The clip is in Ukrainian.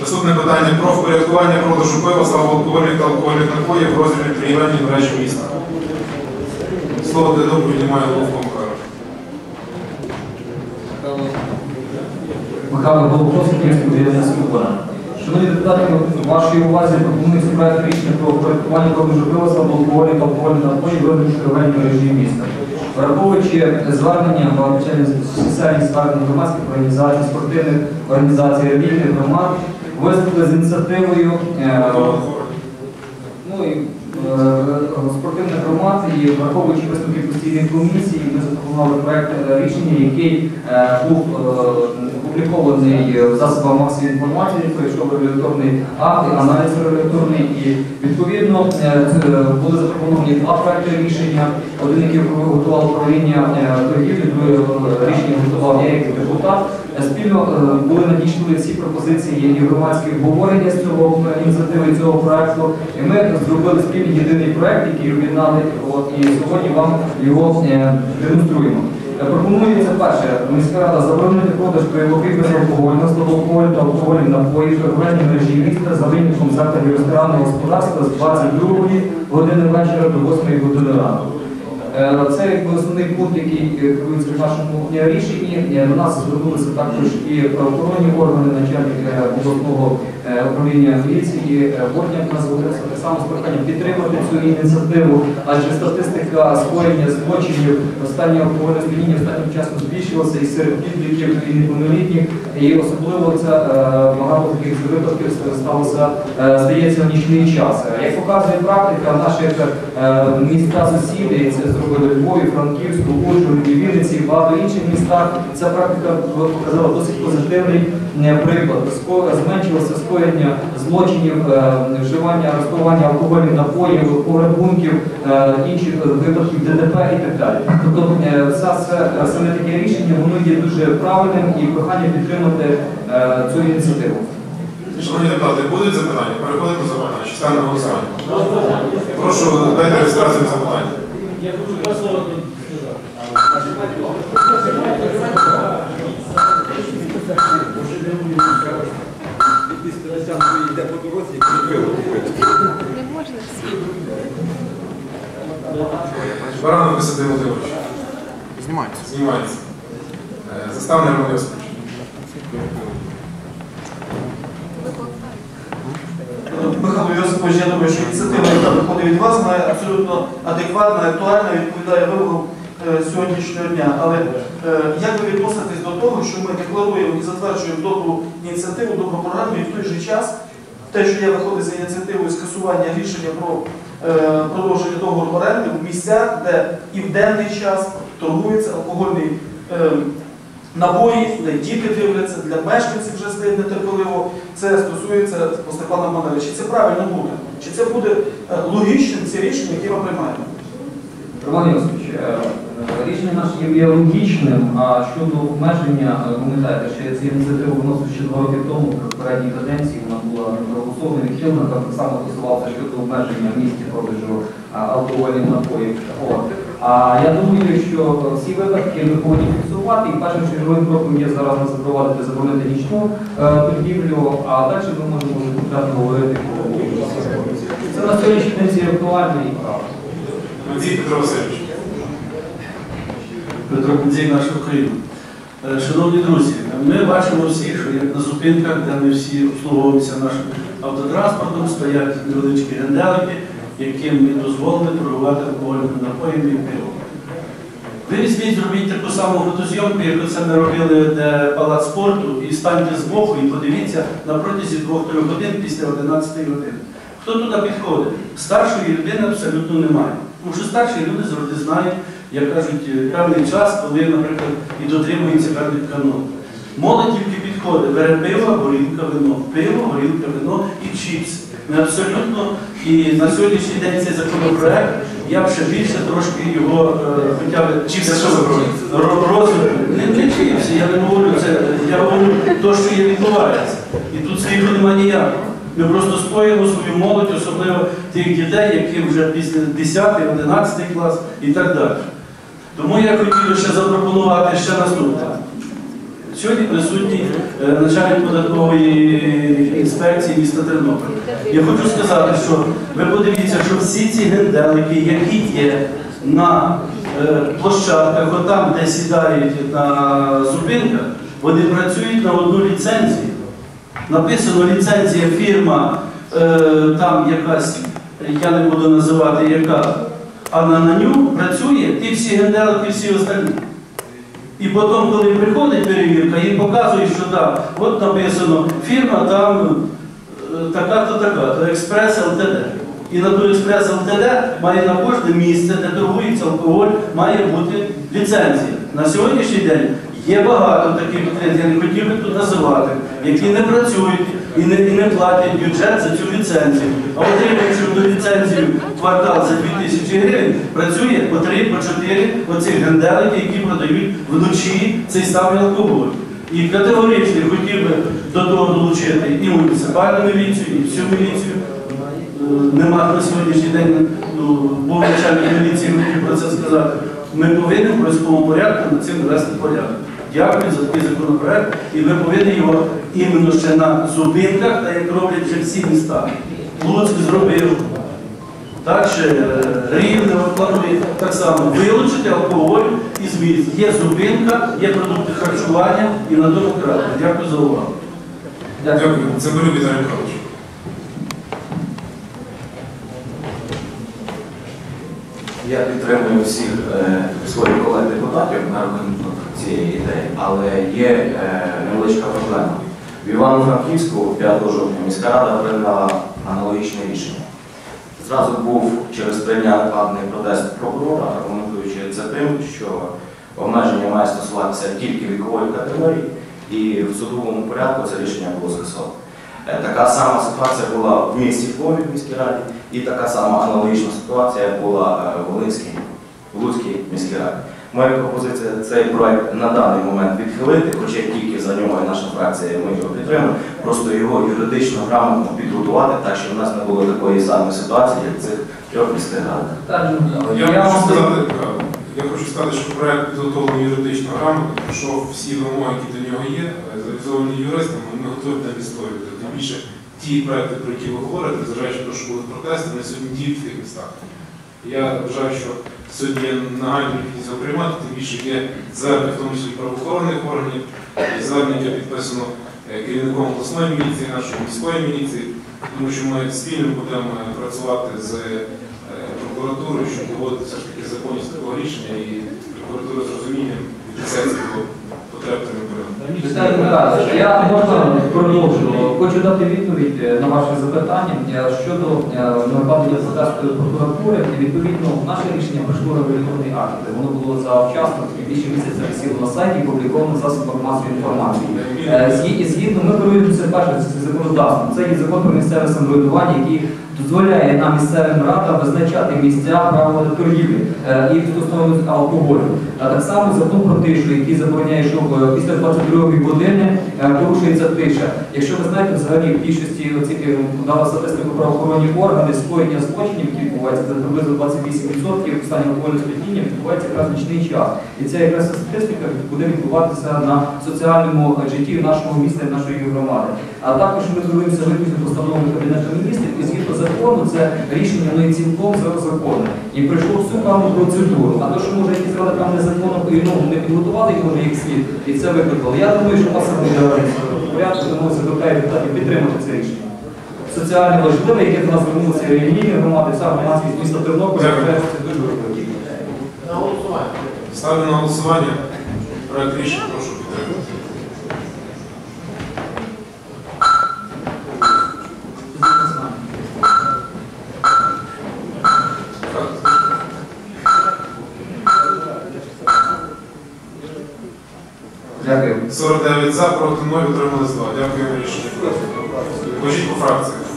Наступне питання про впорядкування продажу пива, слабоалкогольних та алкогольних напоїв в розмірі торгівельної мережі міста. Слово для доповіді має Ловко Михайло. Михайло Голубовський, Київський об'єднання Свобода. Шановні депутати, вашій увазі пропонується проект рішення про впорядкування продажу пива, алкоголю та алкогольних напоїв в розмірі торгівельної мережі міста. Враховуючи звернення багаточисельні соціальні звернення громадських організацій, спортивних організацій, релігійних громад, виступили з ініціативою е, ну, і, е, спортивних громад і враховуючи висновки постійної комісії, ми запропонували проект е, рішення, який був опублікований в засобах масової інформації, пройшов регуляторний акт, і аналіз регуляторний і відповідно е, були запропоновані два проекти рішення. Один, який готувало управління е, торгівлі, е, рішення готував я як депутат. Е, Спільно е, були надійшли всі пропозиції і громадські обговорення з цього е, ініціативи цього проекту. І ми зробили спільний єдиний проект, який об'єднали. І сьогодні вам його е, демонструємо. Пропонується перше, міська рада заборонити продаж пивових безалкогольних, слабоалкогольних та алкогольних напоїв торговельній мережі міста за винятком закладів ресторанного господарства з 22 години вечора до 8 години ранку. Е, Це основний пункт, який е, керується в нашому рішенні. Е, До нас звернулися також і правоохоронні органи, начальник обласного управління міліції, е, Бортняк нас звернувся так само з проханням підтримати цю ініціативу, адже статистика скоєння злочинів останнього сп'яніння останнім часом збільшилася і серед підлітків і неповнолітніх. І особливо це е, багато таких випадків сталося, е, здається, в нічний час. Е, Як показує практика, наші е, міста сусіди, це зробили Львові, Франківську, Ужгороді, Вінниці, багато інших містах. Ця практика показала досить позитивний е, приклад. Зменшилося скоєння злочинів, е, вживання, розпивання алкогольних напоїв, пограбунків, е, інших випадків ДТП і так далі. Тобто е, саме таке рішення, воно є дуже правильним і прохання підтримати цю ініціативу. Шановні депутати, будуть запитання? Переходимо запитання. Чи ставимо голосування? Прошу дайте реєстрацію запитання. Не можна всі. Баранов Костянтин Володимирович. Знімається. Знімається. Е, Заставний Роман Йосипович. Михайло Йосипович, я думаю, що ініціатива, яка виходить від вас, вона абсолютно адекватна, актуальна, відповідає вимогам сьогоднішнього дня. Але е, як ви відноситесь до того, що ми декларуємо і затверджуємо добру ініціативу, добру програму, і в той же час те, що я виходить за ініціативою скасування рішення про е, продовження договору оренди в місцях, де і в денний час торгується алкогольний е, набої, де діти дивляться, для мешканців вже стає нетерпеливо. Це стосується Степана Мановича. Чи це правильно буде? Чи це буде е, логічним ці рішення, які ми приймаємо? Роман Йосифович, е, е, рішення наше є логічним, а щодо обмеження, е, пам'ятаєте, я цю ініціативу вносив ще два роки тому, в попередній каденції вона була проголосована, відхилена, там так само стосувалося щодо обмеження в місті продажу алкогольних напоїв. А я думаю, що всі випадки ми повинні фіксувати, і першим черговим кроком є зараз нас запровадити заборонити нічну е, торгівлю, а далі ми можемо вже конкретно говорити про це на сьогоднішній день є правильно. Петро Васильович. Петро Кудзій, наша Україна. Е, Шановні друзі, ми бачимо всі, що як на зупинках, де ми всі обслуговуємося нашим автотранспортом, стоять невеличкі генделики, яким ми дозволили торгувати алкогольними напоями і пивом. Ви візьміть, зробіть таку саму фотозйомку, як це ми робили де палац спорту, і станьте збоку і подивіться на протязі 2-3 годин після 11 години. Хто туди підходить? Старшої людини абсолютно немає. Тому що старші люди завжди знають, як кажуть, е, певний час, коли, наприклад, і дотримуються певних канон. Молодь тільки підходить, бере пиво, горілка, вино, пиво, горілка, вино і чіпси. Ми абсолютно, і на сьогоднішній день цей законопроект, я б ще більше трошки його, е, хоча б розвитку. Не, не чіпси, я не говорю це, я говорю те, що є відбувається. І тут сліду немає ніякого. Ми просто споїмо свою молодь, особливо тих дітей, які вже після 10, 11 клас і так далі. Тому я хотів ще запропонувати ще наступне. Сьогодні присутній е, начальник податкової інспекції міста Тернопіль. Я хочу сказати, що ви подивіться, що всі ці генделики, які є на е, площадках, отам, де сідають на зупинках, вони працюють на одну ліцензію. Написано ліцензія фірма, е, там якась, я не буду називати яка, а на, ню працює ті всі ті всі остальні. І потім, коли приходить перевірка, їм показують, що так, от написано, фірма там е, така-то, така-то, Експрес ЛТД. І на ту Експрес ЛТД має на кожне місце, де торгується алкоголь, має бути ліцензія. На сьогоднішній день є багато таких підприємств, я не хотів би тут називати, які не працюють і не, і не платять бюджет за цю ліцензію. А отримуючи ту ліцензію квартал за 2000 гривень, працює по 3, по 4 оцих генделики, які продають вночі цей самий алкоголь. І категорично хотів би до того долучити і муніципальну міліцію, і всю міліцію. Е, Нема на сьогоднішній день, ну, був начальник міліції, хотів про це сказати. Ми повинні в обов'язковому порядку над цим вести порядок. Дякую за такий законопроект, і ми повинні його іменно ще на зупинках, так як роблять вже всі міста. Луцьк зробив. Так ще е, Рівне планує так само вилучити алкоголь із міст. Є зупинка, є продукти харчування і на крапку. Дякую за увагу. Дякую. Цимбалюк Віталій Михайлович. Я підтримую всіх е, своїх колег-депутатів на рахунок цієї ідеї, але є е, невеличка проблема. В Івано-Франківську 5 жовтня міська рада прийняла аналогічне рішення. Зразу був через прийнятний протест прокурора, аргументуючи це тим, що обмеження має стосуватися тільки вікової категорії, і в судовому порядку це рішення було скасовано. Е, Така сама ситуація була в місті Львові, в міській раді, і така сама аналогічна ситуація була е, в Волинській, в Луцькій міській раді. Моя пропозиція цей проект на даний момент відхилити, хоча тільки за нього і наша фракція ми його підтримуємо, просто його юридично грамотно підготувати, так щоб в нас не було такої самої ситуації, як цих трьох міських радах. Я, я хочу сказати, е, я хочу сказати, що проект підготовлений юридично грамотно, пройшов всі вимоги, які до нього є, завізовані юристами, готові там відстоювати. Тим більше ті проекти, про які ви говорите, зважаючи на те, що були протести, вони сьогодні діють в тих містах. Я вважаю, що сьогодні є нагальна необхідність приймати, тим більше є звернення, в тому числі правоохоронних органів, і яке підписано е, керівником обласної міліції, нашої міської міліції, тому що ми спільно будемо е, працювати з е, прокуратурою, щоб доводити все ж таки законність такого рішення і прокуратура з розумінням віднесеться я можна продовжу. Хочу дати відповідь е, на ваше запитання е, щодо е, накладення протесту прокуратури. Відповідно, наше рішення пройшло регуляторний акт. Воно було завчасно, більше місяця висіло на сайті, і опубліковано в засобах масової інформації. Згідно, ми керуємося перше це законодавством. Це є закон про місцеве самоврядування, який дозволяє нам місцевим радам визначати місця правила торгівлі е, і стосовно алкоголю. А так само закон про тишу, який забороняє, що е, після 22 години е, порушується тиша. Якщо ви знаєте, взагалі в більшості оцих е, дала статистику правоохоронні органи скоєння злочинів, які відбуваються, це приблизно 28% стані алкогольного сп'яніння відбувається якраз нічний час. І ця якраз статистика буде відбуватися на соціальному житті нашого міста і нашої громади. А також ми керуємося виключно постановами Кабінету міністрів і згідно закону це рішення ну, і цілком законне. І пройшло всю певну процедуру. А то, що може якісь рада там незаконно і, ну, не підготували його як слід, і це викликало. Я думаю, що у нас буде в порядку, тому закликаю депутатів підтримати це рішення. Соціально важливе, яке до нас звернулося і релігійні громади, вся громадськість міста Тернополя, це дуже важливо. Ставлю на голосування проект рішення, прошу підтримати. Дякую. 49 за, проти 0, утримались 2. Дякую рішення. Покажіть по фракціях.